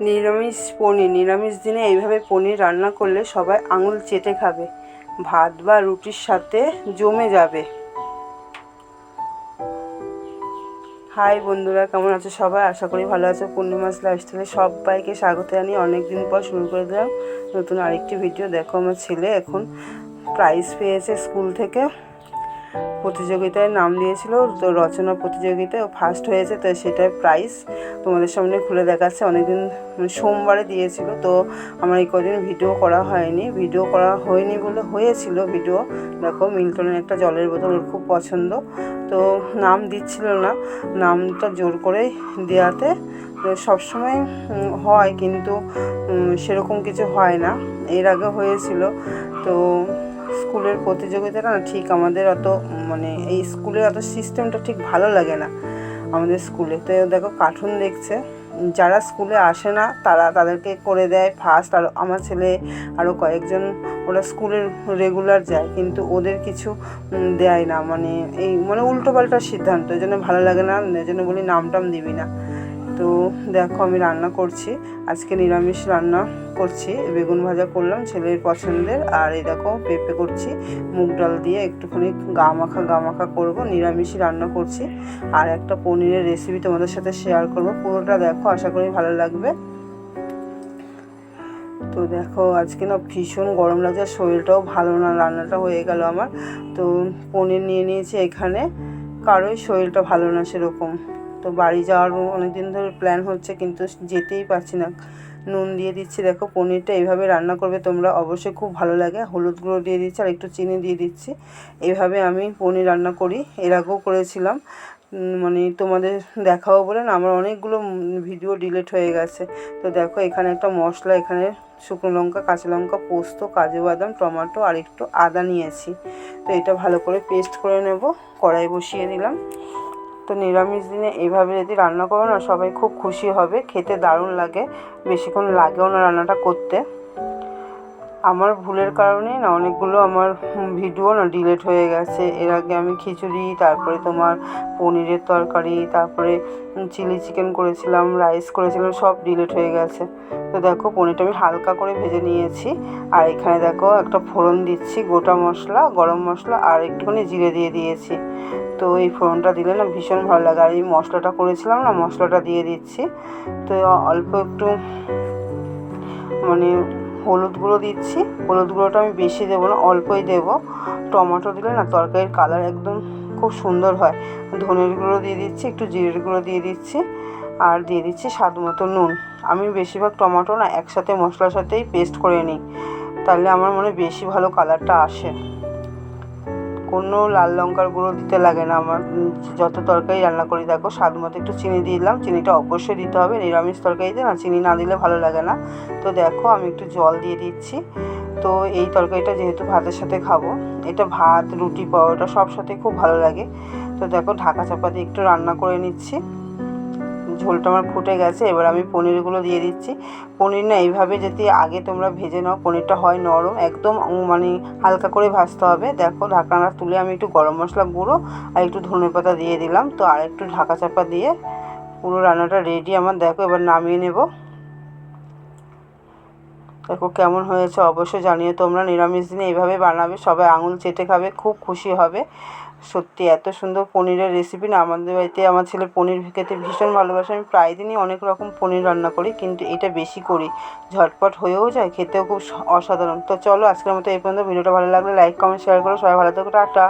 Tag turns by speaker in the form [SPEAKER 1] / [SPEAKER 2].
[SPEAKER 1] নিরামিষ পনির, নিরামিষ দিনে এইভাবে পনির রান্না করলে সবাই আঙুল চেটে খাবে। ভাত বা রুটির সাথে জমে যাবে। হাই বন্ধুরা, কেমন আছো সবাই? আশা করি ভালো আছো। পূর্ণিমাস লাইফস্টাইলে সবাইকে স্বাগত জানিয়ে অনেক দিন পর শুরু করে দিলাম। নতুন আরেকটি ভিডিও দেখো আমার ছেলে এখন প্রাইজ পেয়েছে স্কুল থেকে। প্রতিযোগিতায় নাম দিয়েছিল, তো রচনা প্রতিযোগিতায় ও ফার্স্ট হয়েছে, তো সেটার প্রাইজ তোমাদের সামনে খুলে দেখাচ্ছে। অনেকদিন মানে সোমবারে দিয়েছিল, তো আমার এই কদিন ভিডিও করা হয়নি। ভিডিও করা হয়নি বলে হয়েছিল ভিডিও দেখো, মিল্টনের একটা জলের বোতল, ওর খুব পছন্দ। তো নাম দিচ্ছিল না। নামটা জোর করেই দেওয়াতে সবসময় হয়, কিন্তু সেরকম কিছু হয় না। এর আগে হয়েছিল, তো স্কুলের প্রতিযোগিতাটা না ঠিক আমাদের অত মানে এই স্কুলের অত সিস্টেমটা ঠিক ভালো লাগে না আমাদের স্কুলে। তো দেখো কার্টুন দেখছে, যারা স্কুলে আসে না তারা তাদেরকে করে দেয় ফার্স্ট আর আমার ছেলে আরও কয়েকজন, ওরা স্কুলের রেগুলার যায় কিন্তু ওদের কিছু দেয় না। মানে এই মানে উল্টো পাল্টা সিদ্ধান্ত এই জন্য ভালো লাগে না এই জন্য বলি নাম টাম দিবি না। তো দেখো আমি রান্না করছি। আজকে নিরামিষ রান্না করছি। বেগুন ভাজা করলাম ছেলের পছন্দের। আর এই দেখো পেঁপে করছি। মুগ ডাল দিয়ে একটুখানি গা মাখা গা মাখা করব। নিরামিষই রান্না করছি। আর একটা পনিরের রেসিপি তোমাদের সাথে শেয়ার করব। পুরোটা দেখো, আশা করি ভালো লাগবে। তো দেখো, আজকে না ভীষণ গরম লাগছে। শরীরটাও ভালো না, রান্নাটা হয়ে গেল আমার। তো পনির নিয়ে নিয়েছি এখানে। কারোই শরীরটা ভালো না সেরকম। তো বাড়ি যাওয়ার অনেক দিন ধরে প্ল্যান হচ্ছে, কিন্তু যেতেই পারছি না। নুন দিয়ে দিচ্ছি, দেখো পনিরটা এইভাবে রান্না করবে তোমরা, অবশ্যই খুব ভালো লাগে। হলুদ গুঁড়ো দিয়ে দিচ্ছি আর একটু চিনি দিয়ে দিচ্ছি। এইভাবে আমি পনির রান্না করি, এর আগেও করেছিলাম। মানে তোমাদের দেখাও বলে না, আমার অনেকগুলো ভিডিও ডিলিট হয়ে গেছে। তো দেখো এখানে একটা মশলা, এখানে শুকনো লঙ্কা, কাঁচা লঙ্কা, পোস্ত, কাজু বাদাম, টমেটো আর একটু আদা নিয়েছি। তো এটা ভালো করে পেস্ট করে নেব, কড়াই বসিয়ে দিলাম। তো নিরামিষ দিনে এইভাবে যদি রান্না করো না, সবাই খুব খুশি হবে, খেতে দারুণ লাগে। বেশিক্ষণ লাগেও না রান্নাটা করতে। আমার ভুলের কারণে না অনেকগুলো আমার ভিডিও না ডিলেট হয়ে গেছে। এর আগে আমি খিচুড়ি, তারপরে তোমার পনিরের তরকারি, তারপরে চিলি চিকেন করেছিলাম রাইস করেছিলাম, সব ডিলেট হয়ে গেছে। তো দেখো, পনিরটা আমি হালকা করে ভেজে নিয়েছি। আর এখানে দেখো, একটা ফোড়ন দিচ্ছি, গোটা মশলা, গরম মশলা, আর একটুখানি জিরে দিয়ে দিয়েছি। তো এই ফোড়নটা দিলে না ভীষণ ভালো লাগে। আর এই মশলাটা করেছিলাম না, মশলাটা দিয়ে দিচ্ছি। তো অল্প একটু মানে হলুদ গুঁড়ো দিচ্ছি। হলুদ গুঁড়োটা আমি বেশি দেবো না, অল্পই দেবো। টমেটো দিলে না তরকারির কালার একদম খুব সুন্দর হয়। ধনের গুঁড়ো দিয়ে দিচ্ছি, একটু জিরের গুঁড়ো দিয়ে দিচ্ছি আর দিয়ে দিচ্ছি স্বাদ মতো নুন। আমি বেশিরভাগ টমেটো না একসাথে মশলার সাথেই পেস্ট করে নিই। তাহলে আমার মনে হয় বেশি ভালো কালারটা আসে। কোনো লাল লঙ্কার গুঁড়ো দিতে লাগে না। আমার যত তরকারি রান্না করি, দেখো, স্বাদ মতো একটু চিনি দিলাম। চিনিটা অবশ্যই দিতে হবে, নিরামিষ তরকারিতে না, চিনি না দিলে ভালো লাগে না। তো দেখো, আমি একটু জল দিয়ে দিচ্ছি। তো এই তরকারিটা যেহেতু ভাতের সাথে খাব, এটা ভাত, রুটি, পরোটা সব সাথে খুব ভালো লাগে। তো দেখো, ঢাকা চাপা দিয়ে একটু রান্না করে নিচ্ছি। ঝোলটা আমার ফুটে গেছে, এবার আমি পনিরগুলো দিয়ে দিচ্ছি। পনির না এইভাবে যদি আগে তোমরা ভেজে নাও, পনিরটা হয় নরম, একদম মানে হালকা করে ভাজতে হবে। দেখো ঢাকনাটা তুলে আমি একটু গরম মশলা গুঁড়ো আর একটু ধনে পাতা দিয়ে দিলাম। তো আর একটু ঢাকা চাপা দিয়ে পুরো রান্নাটা রেডি আমার। দেখো এবার নামিয়ে নেব। দেখো কেমন হয়েছে, অবশ্যই জানিয়ে তোমরা। নিরামিষ দিনে এইভাবে বানাবে, সবাই আঙুল চেটে খাবে, খুব খুশি হবে। সত্যি, এত সুন্দর পনিরের রেসিপি না, আমাদের বাড়িতে আমার ছেলে পনির খেতে ভীষণ ভালোবাসে। আমি প্রায় দিনই অনেক রকম পনির রান্না করি, কিন্তু এটা বেশি করি। ঝটপট হয়েও যায়, খেতেও খুব অসাধারণ। তো চলো, আজকের মতো এই পর্যন্ত। ভিডিওটা ভালো লাগলে লাইক কমেন্ট শেয়ার করো। সবাই ভালো থেকো, টাটা।